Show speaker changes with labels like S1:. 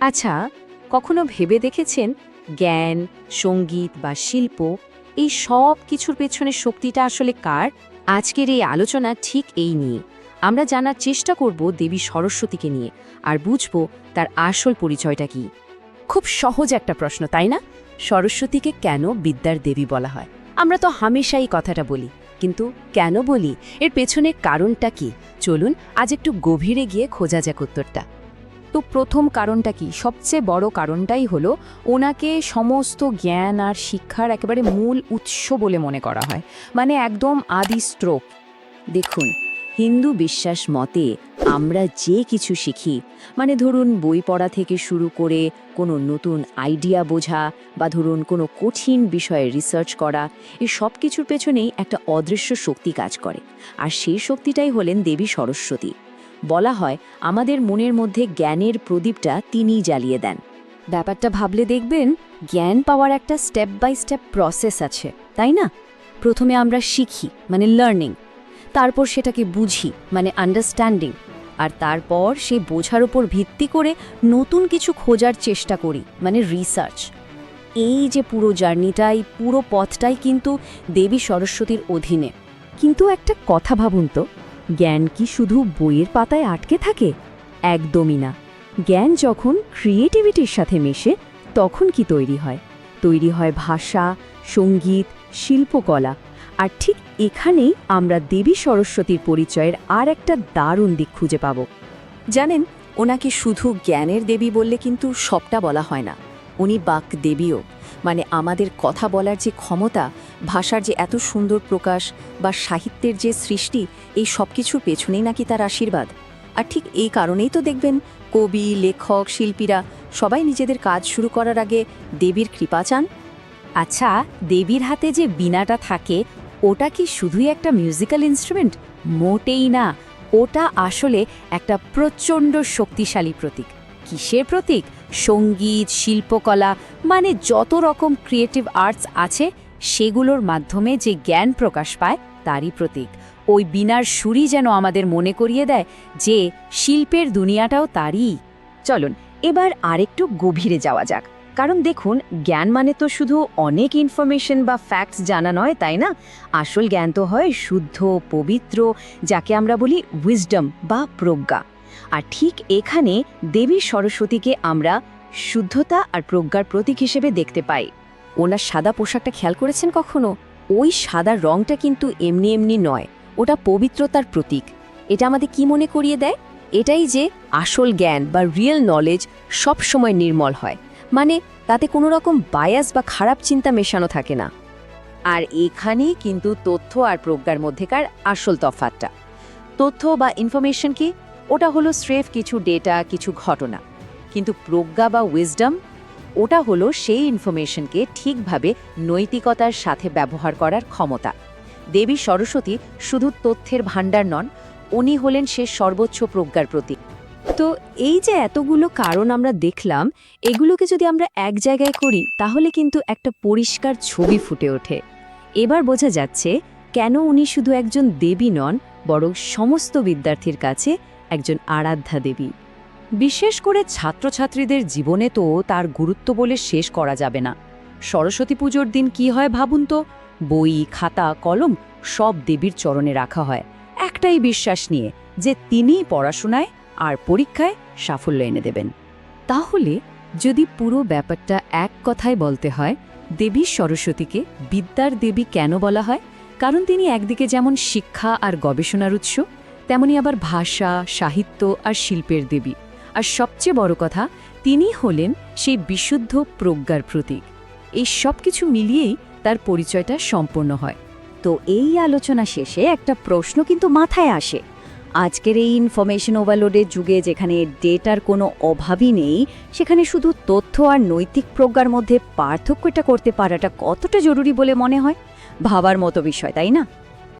S1: আচ্ছা কখনো ভেবে দেখেছেন জ্ঞান, সংগীত বা শিল্প এই সব কিছুর পেছনে শক্তিটা আসলে কার? আজকের এই আলোচনা ঠিক এই নিয়ে। আমরা জানার চেষ্টা করব দেবী সরস্বতীকে নিয়ে আর বুঝব তার আসল পরিচয়টা কি। খুব সহজ একটা প্রশ্ন, তাই না? সরস্বতীকে কেন বিদ্যার দেবী বলা হয়? আমরা তো হামেশাই কথাটা বলি, কিন্তু কেন বলি? এর পেছনে কারণটা কি? চলুন আজ একটু গভীরে গিয়ে খোঁজা যাক উত্তরটা। তো প্রথম কারণটা কি? সবচেয়ে বড় কারণটাই হলো ওনাকে সমস্ত জ্ঞান আর শিক্ষার একেবারে মূল উৎস বলে মনে করা হয়। মানে একদম আদি স্ট্রোক দেখুন, হিন্দু বিশ্বাস মতে আমরা যে কিছু শিখি মানে ধরুন বই পড়া থেকে শুরু করে কোনো নতুন আইডিয়া বোঝা বা ধরুন কোনো কঠিন বিষয়ে রিসার্চ করা এই সব কিছুর পেছনেই একটা অদৃশ্য শক্তি কাজ করে। আর সেই শক্তিটাই হলেন দেবী সরস্বতী। বলা হয়, আমাদের মনের মধ্যে জ্ঞানের প্রদীপটা তিনিই জ্বালিয়ে দেন। ব্যাপারটা ভাবলে দেখবেন, জ্ঞান পাওয়ার একটা স্টেপ বাই স্টেপ প্রসেস আছে, তাই না? প্রথমে আমরা শিখি মানে লার্নিং তারপর সেটাকে বুঝি মানে আন্ডারস্ট্যান্ডিং আর তারপর সেই বোঝার উপর ভিত্তি করে নতুন কিছু খোঁজার চেষ্টা করি মানে রিসার্চ এই যে পুরো জার্নিটাই, পুরো পথটাই কিন্তু দেবী সরস্বতীর অধীনে। কিন্তু একটা কথা ভাবুন তো জ্ঞান কি শুধু বইয়ের পাতায় আটকে থাকে? একদমই না। জ্ঞান যখন ক্রিয়েটিভিটির সাথে মেশে, তখন কি তৈরি হয়? তৈরি হয় ভাষা, সংগীত, শিল্পকলা। আর ঠিক এখানেই আমরা দেবী সরস্বতীর পরিচয়ের আর একটা দারুণ দিক খুঁজে পাব। জানেন, ওনাকে শুধু জ্ঞানের দেবী বললে কিন্তু সবটা বলা হয় না। উনি বাক দেবীও। মানে আমাদের কথা বলার যে ক্ষমতা ভাষার যে এত সুন্দর প্রকাশ বা সাহিত্যের যে সৃষ্টি, এই সব কিছুর পেছনেই নাকি তার আশীর্বাদ। আর ঠিক এই কারণেই তো দেখবেন কবি, লেখক, শিল্পীরা সবাই নিজেদের কাজ শুরু করার আগে দেবীর কৃপা চান। আচ্ছা দেবীর হাতে যে বীণাটা থাকে, ওটা কি শুধুই একটা মিউজিক্যাল ইনস্ট্রুমেন্ট মোটেই না। ওটা আসলে একটা প্রচণ্ড শক্তিশালী প্রতীক। কিসের প্রতীক? সংগীত, শিল্পকলা মানে যত রকম ক্রিয়েটিভ আর্টস আছে সেগুলোর মাধ্যমে যে জ্ঞান প্রকাশ পায়, তারই প্রতীক। ওই বিনার সুরই যেন আমাদের মনে করিয়ে দেয় যে শিল্পের দুনিয়াটাও তারই। চলুন, এবার আরেকটু গভীরে যাওয়া যাক। কারণ দেখুন, জ্ঞান মানে তো শুধু অনেক ইনফরমেশন বা ফ্যাক্টস জানা নয়, তাই না? আসল জ্ঞান তো হয় শুদ্ধ, পবিত্র, যাকে আমরা বলি উইজডম বা প্রজ্ঞা। আর ঠিক এখানে দেবী সরস্বতীকে আমরা শুদ্ধতা আর প্রজ্ঞার প্রতীক হিসেবে দেখতে পাই। ওনার সাদা পোশাকটা খেয়াল করেছেন কখনো? ওই সাদা রংটা কিন্তু এমনি এমনি নয়, ওটা পবিত্রতার প্রতীক। এটা আমাদের কি মনে করিয়ে দেয়? এটাই যে আসল জ্ঞান বা রিয়েল নলেজ সব সময় নির্মল হয়। মানে তাতে কোনো রকম বায়াস বা খারাপ চিন্তা মেশানো থাকে না। আর এখানেই কিন্তু তথ্য আর প্রজ্ঞার মধ্যেকার আসল তফাতটা তথ্য বা ইনফরমেশন কি? ওটা হলো স্রেফ কিছু ডেটা কিছু ঘটনা। কিন্তু প্রজ্ঞা বা উইজডম ওটা হলো সেই ইনফরমেশনকে ঠিকভাবে নৈতিকতার সাথে ব্যবহার করার ক্ষমতা। দেবী সরস্বতী শুধু তথ্যের ভাণ্ডার নন, উনি হলেন সে সর্বোচ্চ প্রজ্ঞার প্রতীক। তো এই যে এতগুলো কারণ আমরা দেখলাম, এগুলোকে যদি আমরা এক জায়গায় করি, তাহলে কিন্তু একটা পরিষ্কার ছবি ফুটে ওঠে। এবার বোঝা যাচ্ছে, কেন উনি শুধু একজন দেবী নন, বরং সমস্ত বিদ্যার্থীর কাছে একজন আরাধ্যা দেবী। বিশেষ করে ছাত্রছাত্রীদের জীবনে তো তার গুরুত্ব বলে শেষ করা যাবে না। সরস্বতী পুজোর দিন কি হয় ভাবুন তো? বই, খাতা, কলম সব দেবীর চরণে রাখা হয়। একটাই বিশ্বাস নিয়ে যে তিনিই পড়াশোনায় আর পরীক্ষায় সাফল্য এনে দেবেন। তাহলে যদি পুরো ব্যাপারটা এক কথায় বলতে হয়, দেবী সরস্বতীকে বিদ্যার দেবী কেন বলা হয়? কারণ তিনি একদিকে যেমন শিক্ষা আর গবেষণার উৎস, তেমনি আবার ভাষা, সাহিত্য আর শিল্পের দেবী। আর সবচেয়ে বড় কথা, তিনি হলেন সেই বিশুদ্ধ প্রজ্ঞার প্রতীক। এই সব কিছু মিলিয়েই তার পরিচয়টা সম্পূর্ণ হয়। তো এই আলোচনা শেষে একটা প্রশ্ন কিন্তু মাথায় আসে। আজকের এই ইনফরমেশন ওভারলোডের যুগে যেখানে ডেটার কোনো অভাবই নেই, সেখানে শুধু তথ্য আর নৈতিক প্রজ্ঞার মধ্যে পার্থক্যটা করতে পারাটা কতটা জরুরি বলে মনে হয়? ভাবার মতো বিষয়, তাই না?